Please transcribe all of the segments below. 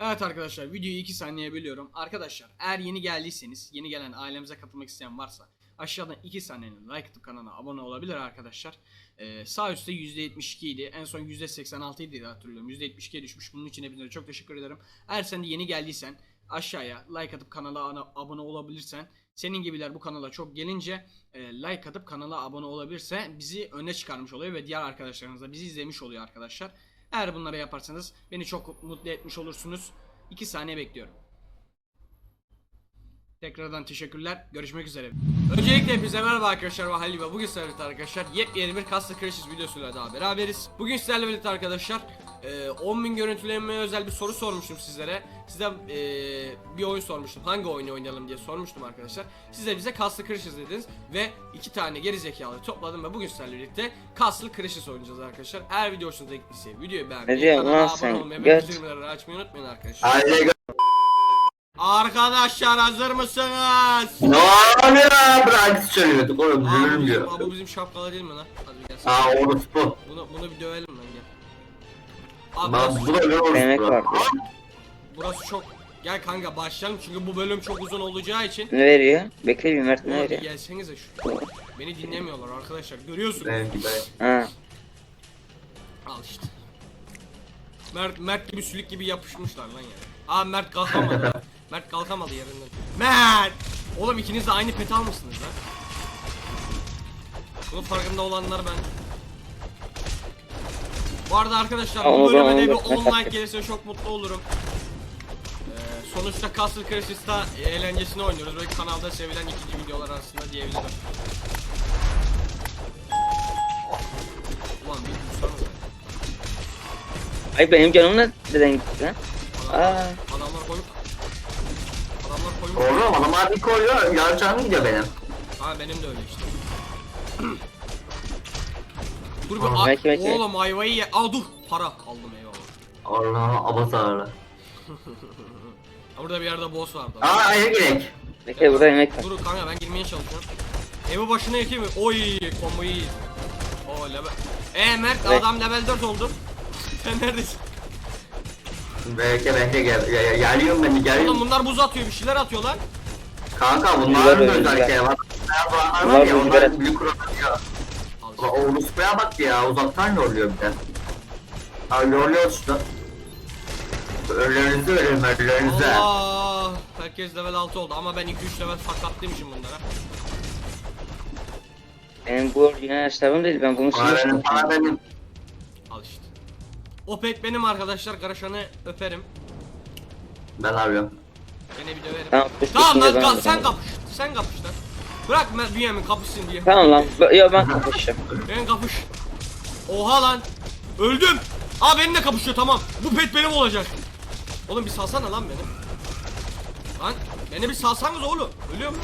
Evet arkadaşlar videoyu 2 saniyeye bölüyorum. Arkadaşlar eğer yeni geldiyseniz, yeni gelen ailemize katılmak isteyen varsa aşağıdan 2 saniyenin like atıp kanala abone olabilir arkadaşlar. Ee, sağ üstte %72 idi. En son %86 idi hatırlıyorum. %72'ye düşmüş. Bunun için hepinize çok teşekkür ederim. Eğer sen de yeni geldiysen aşağıya like atıp kanala ana- abone olabilirsen senin gibiler bu kanala çok gelince e, like atıp kanala abone olabilirse bizi öne çıkarmış oluyor ve diğer arkadaşlarınız da bizi izlemiş oluyor arkadaşlar. Eğer bunları yaparsanız beni çok mutlu etmiş olursunuz. 2 saniye bekliyorum. Tekrardan teşekkürler. Görüşmek üzere. Öncelikle hepinize merhaba arkadaşlar. Ben Halil ve bugün sizlerle arkadaşlar yepyeni bir Castle Crashes videosuyla daha beraberiz. Bugün sizlerle birlikte arkadaşlar e, 10.000 görüntülenmeye özel bir soru sormuştum sizlere. Size e, bir oyun sormuştum. Hangi oyunu oynayalım diye sormuştum arkadaşlar. Siz de bize Castle Crashes dediniz ve iki tane geri zekalı topladım ve bugün sizlerle birlikte Castle Crashes oynayacağız arkadaşlar. Eğer video hoşunuza gittiyse videoyu beğenmeyi, kanala abone olmayı ve bildirimleri açmayı unutmayın arkadaşlar. Arkadaşlar hazır mısınız? Ne oluyor lan? Bırak söylüyorduk oğlum Aa, bu bizim, bu şapkalı değil mi lan? Hadi gel. sen. Aa orospu. Bunu, bunu bir dövelim lan. Abi Lan burası, bu da ne orospu? Demek lan? var. burası çok... Gel kanka başlayalım çünkü bu bölüm çok uzun olacağı için. Ne veriyor? Bekle bir Mert ne Oğlum bir veriyor? gelsenize şu. Beni dinlemiyorlar arkadaşlar görüyorsunuz. Benimki ben. Ha. Al işte. Mert, Mert gibi sülük gibi yapışmışlar lan ya. Aa Mert kalkamadı. Mert kalkamadı yerinden. Mert! Oğlum ikiniz de aynı pet almışsınız lan. Bunun farkında olanlar ben. Bu arada arkadaşlar Aa, bu onu bölüme ben- de bir onu ben- 10 like gelirse çok mutlu olurum. Ee, sonuçta Castle Crashes'ta eğlencesini oynuyoruz ve kanalda sevilen ikinci videolar arasında diyebilirim. Ulan bir dursanıza. Ay benim canım ne neden gitti lan? Adamlar, Aa. adamlar koymuş. Oğlum adamlar bir koyuyor. Yarcanı gidiyor benim. Ha benim de öyle işte. Dur bir Aa, a- belki, belki. oğlum ayvayı ye. Aa dur para aldım eyvallah. Allah abatarlı. Ha, burada bir yerde boss vardı. Aa eve gerek. Bekle burada yemek var. Dur kanka ben girmeye çalışıyorum. Evi başına yakayım mı? Oy combo iyi. Oo level. Eee Mert Evet. adam level 4 oldu. Sen neredesin? Bekle bekle gel. gel- gel- Geliyorum ben Oğlum geliyorum. bunlar buz atıyor bir şeyler atıyorlar. Kanka Güzel bunların da oyun, özellikleri güzel. var. Bunlar Bunlar var ya rüzgar onlar büyük kullanıyor. O orospuya bak ya uzaktan yolluyor bir de. Aa yolluyor işte. Ölülerinizi verin ölülerinize. Allah! Herkes level 6 oldu ama ben 2-3 level sakatlıymışım bunlara. Benim bu orijinal hesabım değil ben bunu Bana silmiştim. benim, bana benim. Al işte. O pet benim arkadaşlar. Garaşan'ı öperim. Ben arıyorum. Gene bir döverim. Tamam, Tamam lan ben sen kapış. Sen kapış lan. Bırak ben Bünyamin kapışsın diye. Tamam lan. b- Yo ben kapışacağım. Ben kapış. Oha lan. Öldüm. Aa benimle kapışıyor tamam. Bu pet benim olacak. Oğlum bir salsana lan beni. Lan beni bir salsanız oğlum. Ölüyor mu?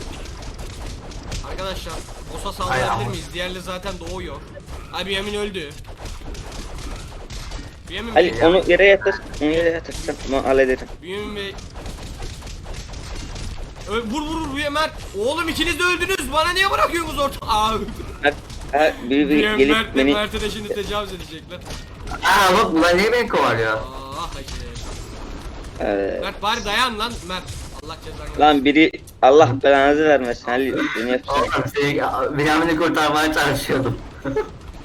Arkadaşlar Osa Ay, saldırabilir ama- miyiz? Diğerleri zaten doğuyor. Ay Bünyamin öldü. Bünyamin Ali onu yere yatır. Onu yere yatır. Tamam hallederim. Bünyamin Bey. Ö- vur vur vur Mert. Oğlum ikiniz de öldünüz. Bana niye bırakıyorsunuz orta? Aa. Mert, ha, biri Bünyamin gelip Mert de beni... Mert'e de şimdi tecavüz edecekler. Aa bak bunlar niye beni kovalıyor? Ah hacı. Ee, Mert bari dayan lan Mert. Allah cezanı. lan biri Allah belanızı vermesin Ali. Beni yapacak. Oğlum şey, Bünyamin'i kurtarmaya çalışıyordum.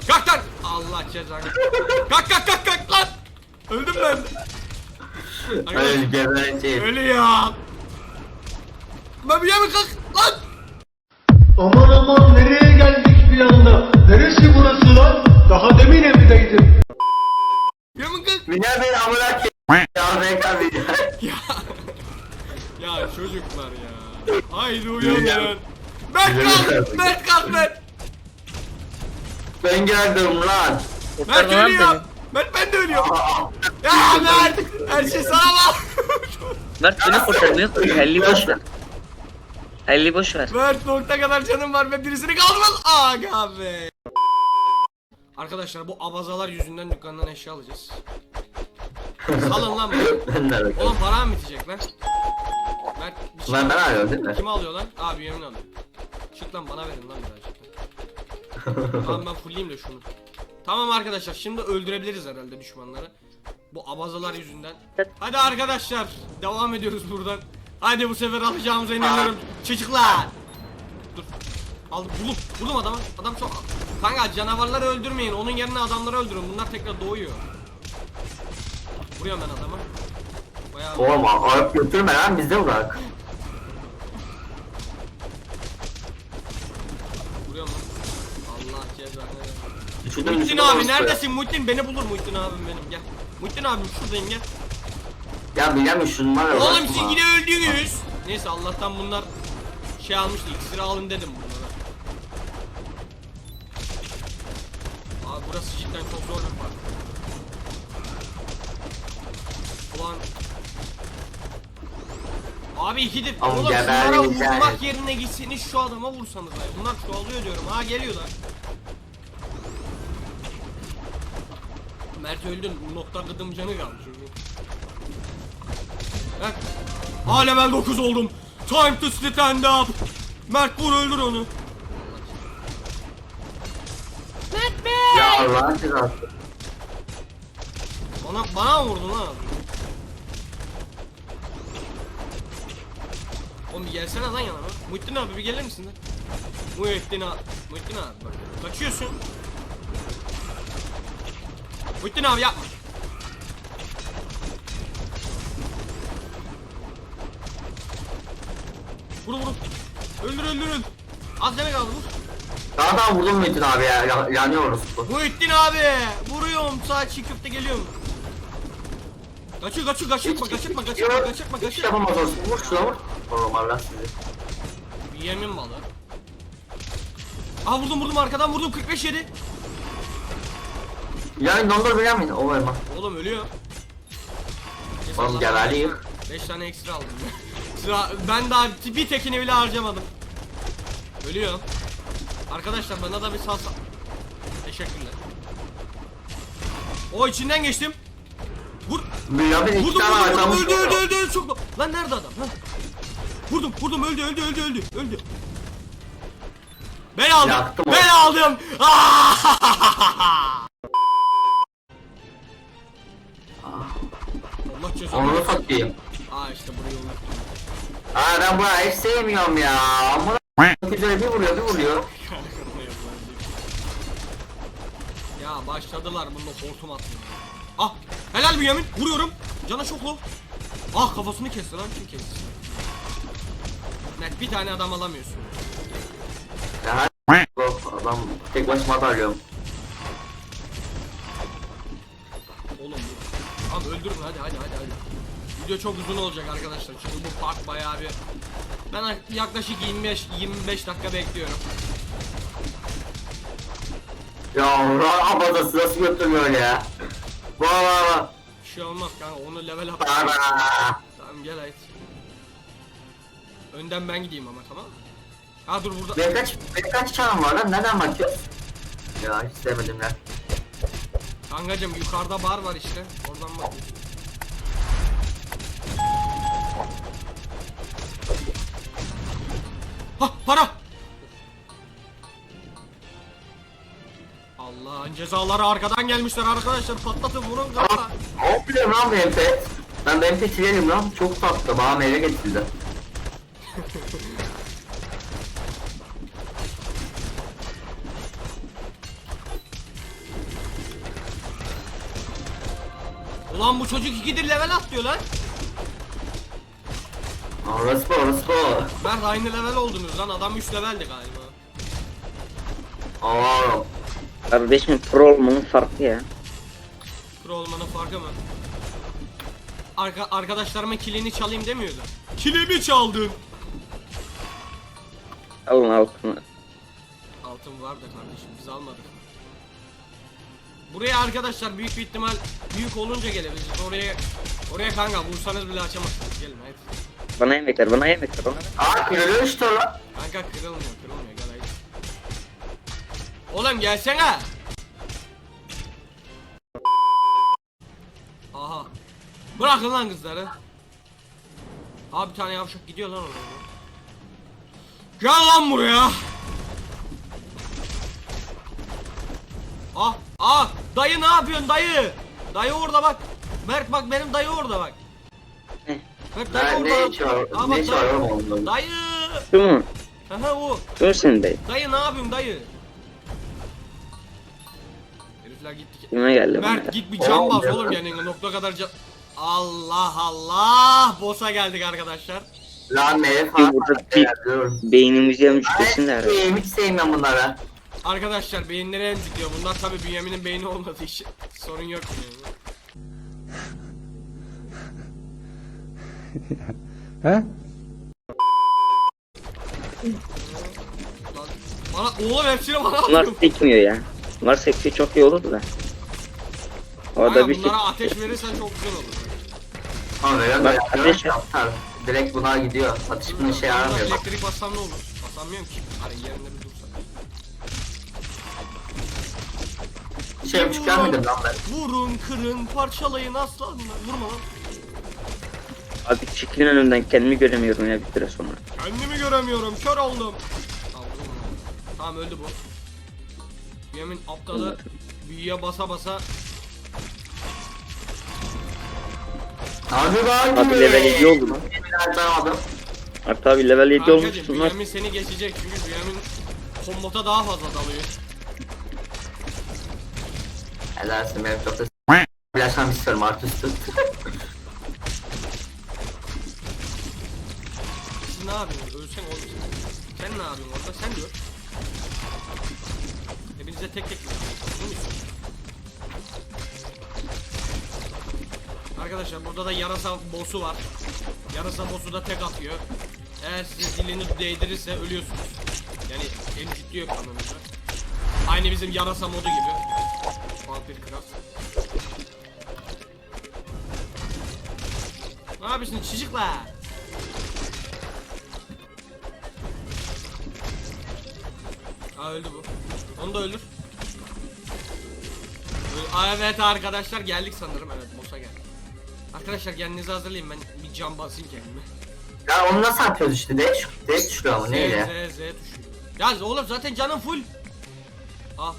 Kalk kalk. Allah cezanı. kalk kalk kalk kalk lan. Öldüm ben. Öyle gebereceğim. Ölüyor. Bir yemin kalk lan. Aman aman nereye geldik bir anda? Neresi burası lan? Daha demin evdeydim. Yemin kalk. Bünyamin amına k***. Kalmayacağım. Ya. ya çocuklar ya. Haydi uyanın. Mert kalk. Mert kalk Mert. Ben geldim lan. Mert ölüyor. Mert ben de ölüyorum. Ya Mert. Her şey sana bak. Mert beni kurtarmıyor. Halil'i boş ver. Halil'i boş ver. Mert nokta kadar canım var ve birisini kaldırmaz. Aga be. Arkadaşlar bu abazalar yüzünden dükkandan eşya alacağız. Salın lan bana. Ben de. Oğlum para mı bitecek lan? Mert bir şey Lan ben arıyorum değil mi? Kim alıyor lan? Abi yemin alıyor. Çık lan bana verin lan birazcık. tamam ben fullleyeyim de şunu. Tamam arkadaşlar şimdi öldürebiliriz herhalde düşmanları. Bu abazalar yüzünden. Hadi arkadaşlar devam ediyoruz buradan. Hadi bu sefer alacağımıza inanıyorum. Çocuklar. Dur. Aldım buldum. Buldum adamı. Adam çok... Kanka canavarları öldürmeyin. Onun yerine adamları öldürün. Bunlar tekrar doğuyor. Vuruyorum ben adamı. Bayağı... Oğlum alıp götürme lan bizde bırak. Vuruyorum lan. Allah cezanı. Şuradan Muhittin şuradan abi neredesin Muhittin? Beni bulur Muhittin abim benim gel. Muhittin abim şuradayım gel. Ya bilemiyorum şunlar Oğlum uğraşma. siz yine öldünüz. Neyse Allah'tan bunlar şey almıştı iksiri alın dedim bunlara. Abi burası cidden çok zor bir park. Ulan Abi ikidir. Ama Oğlum şunlara vurmak yerine gitseniz şu adama vursanız ay. Bunlar çoğalıyor diyorum. Ha geliyorlar. Mert öldün. Nokta kıdım canı kaldı çocuğun. Heh. Ha level 9 oldum. Time to stand up. Mert vur öldür onu. Mert Bey. Ya Allah'ın cezası. Bana, bana mı vurdun lan? Oğlum bir gelsene lan yanıma. Muhittin abi bir gelir misin lan? Muhittin abi. Muhittin abi bak. Kaçıyorsun. Muhittin abi yapma. Vur vur. Öldür öldür öldür. Az canı kaldı vur. Daha da vurdum Metin abi ya. ya yanıyoruz bu. Muhittin abi. Vuruyorum sağ çiğ köfte geliyorum. Kaçıyor kaçıyor kaçırtma kaçırtma kaçırtma Yok, kaçırtma Hiç yapamaz olsun. Vur şuna vur. Oğlum Allah sizi. Bir yemin balı. Aa vurdum vurdum arkadan vurdum 45 yedi. Yani dondur biliyor musun? O elma. Oğlum ölüyor. Oğlum geberliyim. 5 tane ekstra aldım. Sıra ben daha bir tekini bile harcamadım. Ölüyor. Arkadaşlar bana da bir salsa. Teşekkürler. O içinden geçtim. Vur. Biliyor musun? İki Vurdum tane vurdum vurdum öldü öldü öldü öldü çok Lan nerede adam? Ha? Vurdum vurdum öldü öldü öldü öldü öldü. Ben aldım. Yaktım ben onu. aldım. Allah cezanı. Onu satayım. Aa işte burayı unuttum. Aa ben burayı hiç sevmiyorum ya. Amına güzel bir vuruyor bir vuruyor. ya başladılar bunda hortum atmıyor. Ah helal Bünyamin vuruyorum. Cana çok low. Ah kafasını kesti lan kim kesti? Net bir tane adam alamıyorsun. Ya adam tek başıma da arıyorum. Oğlum. Tamam öldürün hadi hadi hadi hadi. Video çok uzun olacak arkadaşlar çünkü bu park bayağı bir ben yaklaşık 25 25 dakika bekliyorum. Ya Ra abadası nasıl götürmüyor ya? Vaa. Bir şey olmaz kanka onu level up. Tamam gel ait. Önden ben gideyim ama tamam mı? Ha dur burada. Benim kaç, benim kaç çağım var lan? Neden bakıyorsun? Ya hiç sevmedim lan. Kankacım yukarıda bar var işte. Oradan bak. Hah para. Allah'ın cezaları arkadan gelmişler arkadaşlar. Patlatın vurun kafa. Ne biliyorum lan benim pet? Ben benim pet silerim lan. Çok tatlı. Bana meyve getirdi. Ulan bu çocuk ikidir level atlıyor lan. Orası bu orası bu. Ben aynı level oldunuz lan. Adam 3 leveldi galiba. Aa. Kardeşim pro olmanın farkı ya. Pro olmanın farkı mı? Arka, arkadaşlarıma kilini çalayım demiyordu. Kilimi çaldın. Alın altını. Altın var da kardeşim biz almadık. Buraya arkadaşlar büyük bir ihtimal büyük olunca gelebiliriz. Oraya oraya kanka vursanız bile açamazsınız. Gelin hadi. Bana yemek ver, bana yemek ver. Bana ver. Aa kırılıyor işte lan. Kanka kırılmıyor kırılmıyor gel hadi. Oğlum gelsene. Aha. Bırakın lan kızları. Abi bir tane yavşak gidiyor lan oraya. Gel lan buraya. Ah ah dayı ne yapıyorsun dayı? Dayı orada bak. Mert bak benim dayı orada bak. Ne? Dayı Ben orada. ne? Aa, bak dayı. oğlum onun? Dayı. Şu mu? Aha o. Mu senin dayı? Dayı ne yapıyorsun dayı? Herifler gitti. ki- Kime geldi bana? Mert git bir Oğlum bas ya. oğlum yani nokta kadar cam. Allah Allah. Boss'a geldik arkadaşlar. Lan herif Bir burada bir Dur. beynimizi yemiş desin de herhalde. Ay, hiç sevmiyorum bunları. Arkadaşlar beyinleri emcikliyor. Bunlar tabi Bünyamin'in beyni olmadığı için sorun yok. Yani. He? Bana oğlum hepsini bana Bunlar sekmiyor ya. Bunlar sekse çok iyi olurdu da. Orada bir şey- bunlara ateş verirsen çok güzel olur. Bak, böyle ateş-. Direkt buna gidiyor. Atış bunun işe Bunda yaramıyor. bak. Elektrik bassam ne olur? Basamıyorum ki. Hadi yerinde bir dursa. Şey çıkar mıydım lan ben? Vurun, kırın, parçalayın aslanlar. Vurma lan. Abi çekilin önümden kendimi göremiyorum ya bir süre sonra. Kendimi göremiyorum. Kör oldum. Tamam, vurma. Tamam öldü bu. Bünyamin aptalı büyüye basa basa Hadi lan. Abi level 7 oldu lan. Yemin atamadım. Artık abi level 7 Kankacım olmuşsun lan. Bünyamin seni geçecek çünkü Bünyamin kombota daha fazla dalıyor. Helalsin benim çok da Bilaşan istiyorum artı üstü. Ne yapıyorsunuz? Ölsen oğlum sen. Ne yapıyorsun orada? Sen öl. Hepinize tek tek mi? Arkadaşlar burada da yarasa boss'u var. Yarasa boss'u da tek atıyor. Eğer size dilini değdirirse ölüyorsunuz. Yani emcikliyor kanınızı. Aynı bizim yarasa modu gibi. Vampir kral. Ne yapıyorsun çocuklar? Aa öldü bu. Onu da öldür. Öl- evet arkadaşlar geldik sanırım evet boss'a geldik. Arkadaşlar kendinizi hazırlayın ben bir cam basayım kendime. Ya onu nasıl atıyoruz işte? D, D tuşluyor ama Z neyle? Z Z tuşu. Ya oğlum zaten canım full. Ah.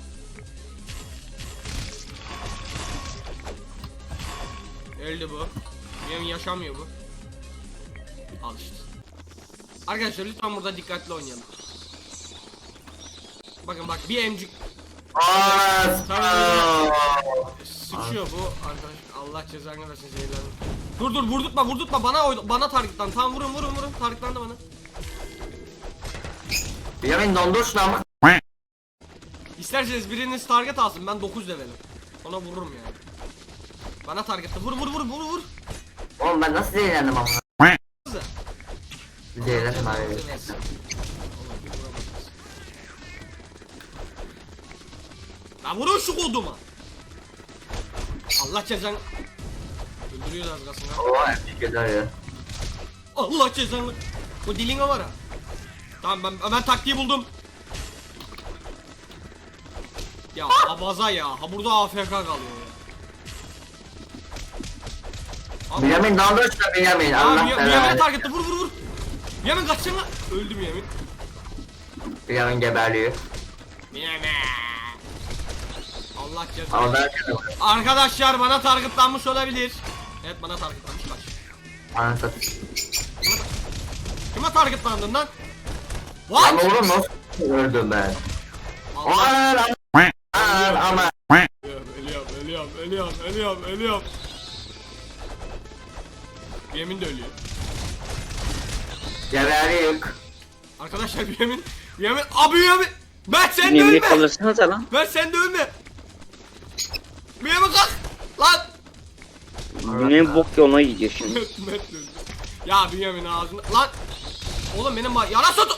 Öldü bu. Benim yaşamıyor bu. Al işte. Arkadaşlar lütfen burada dikkatli oynayalım. Bakın bak bir emcik sıçıyor bu arkadaş. Allah cezanı versin zehirlerini. Dur dur vurdurtma vurdurtma bana oy- bana targetlan. Tamam vurun vurun vurun targetlandı bana. Yamin dondur şunu ama. İsterseniz biriniz target alsın ben 9 levelim. Ona vururum yani. Bana target vur vur vur vur vur. Oğlum ben nasıl zehirlendim ama? Zehirlendim abi. Lan vurun şu koduma. Allah cezanı. Öldürüyor az kalsın ha. Hep güzel ya. Allah cezanı. Bu diline var ha. Tamam ben ben taktiği buldum. Ya abaza ya. Ha burada AFK kalıyor ya. Abi, Yamin dondur şunu bir Yamin. Aa, Allah Miya- Miyamin'e belanı. vur vur vur. Miyamin kaçsana. Öldü Miyamin. Bir Yamin geberliyor. Miyamin. Allah cezanı. Ama ben Arkadaşlar bana targetlanmış olabilir. Evet bana targetlanmış kaç. Anasat. Kime targetlandın lan? Lan What? oğlum nasıl öldüm ben? Allah. Aman aman aman. Ölüyorum, ölüyorum, ölüyorum, ölüyorum, ölüyorum. Yemin de ölüyor. Geberlik. Arkadaşlar yemin, yemin, abi yemin. Mert sen de Yemin ölme. kalırsanız lan. Mert sen de ölme. Yemin kalk. Lan. Güney'in bok yoluna gidiyor şimdi. Mert öldü. Ya Bünyamin ağzını. Lan. Oğlum benim bak yana sotu.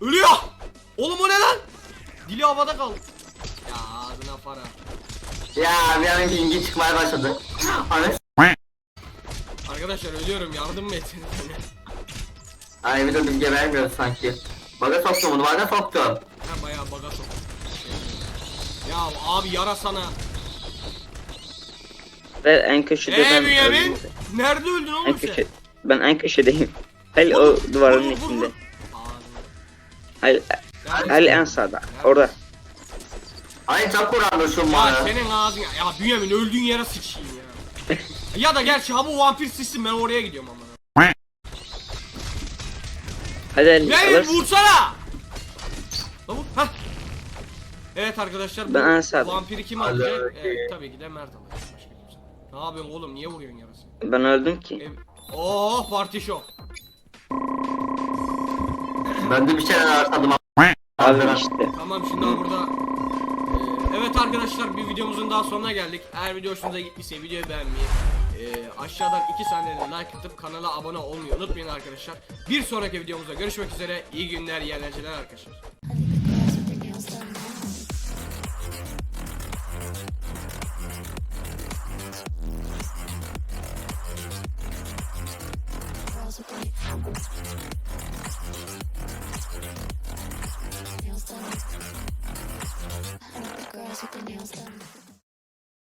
Ölüyor. Oğlum o ne lan? Dili havada kaldı. Ya ağzına para. Ya bir Yamin bilgi çıkmaya başladı. Anasat. Arkadaşlar ölüyorum yardım mı etseniz bana? Ay bir de biz gebermiyoruz sanki. Baga soktum bunu baga soktum. Ha bayağı baga sok. Ya abi yara sana. Ve en köşede Eee ben Bünyamin? öldüm. Nerede öldün En oğlum sen? köşe... Ben en köşedeyim. Hayır o duvarın Vur, vur, içinde. Nerede? hayır en sağda. Orada. Ay çok uğrandı şu Ya bana. senin ağzın ya. Ya Bünyamin öldüğün yere sıçayım ya. ya da gerçi ha bu vampir sistem ben oraya gidiyorum ama. Hadi Ali Verin alırsın. vursana. Hah. Evet arkadaşlar bu Ben Ansar. vampiri kim alacak? Evet, tabii ki de Mert alacak. Ne yapıyorsun oğlum niye vuruyorsun yarası? Ben öldüm ki. Ev... Oh parti show. Ben de bir şeyler arakladım. Abi işte. Tamam şimdi al burada. Ee, evet arkadaşlar bir videomuzun daha sonuna geldik. Eğer video hoşunuza gittiyse videoyu beğenmeyi, e, aşağıdan 2 saniyede like atıp kanala abone olmayı unutmayın arkadaşlar. Bir sonraki videomuzda görüşmek üzere. İyi günler, iyi eğlenceler arkadaşlar. nails done. I want the girls with their nails done.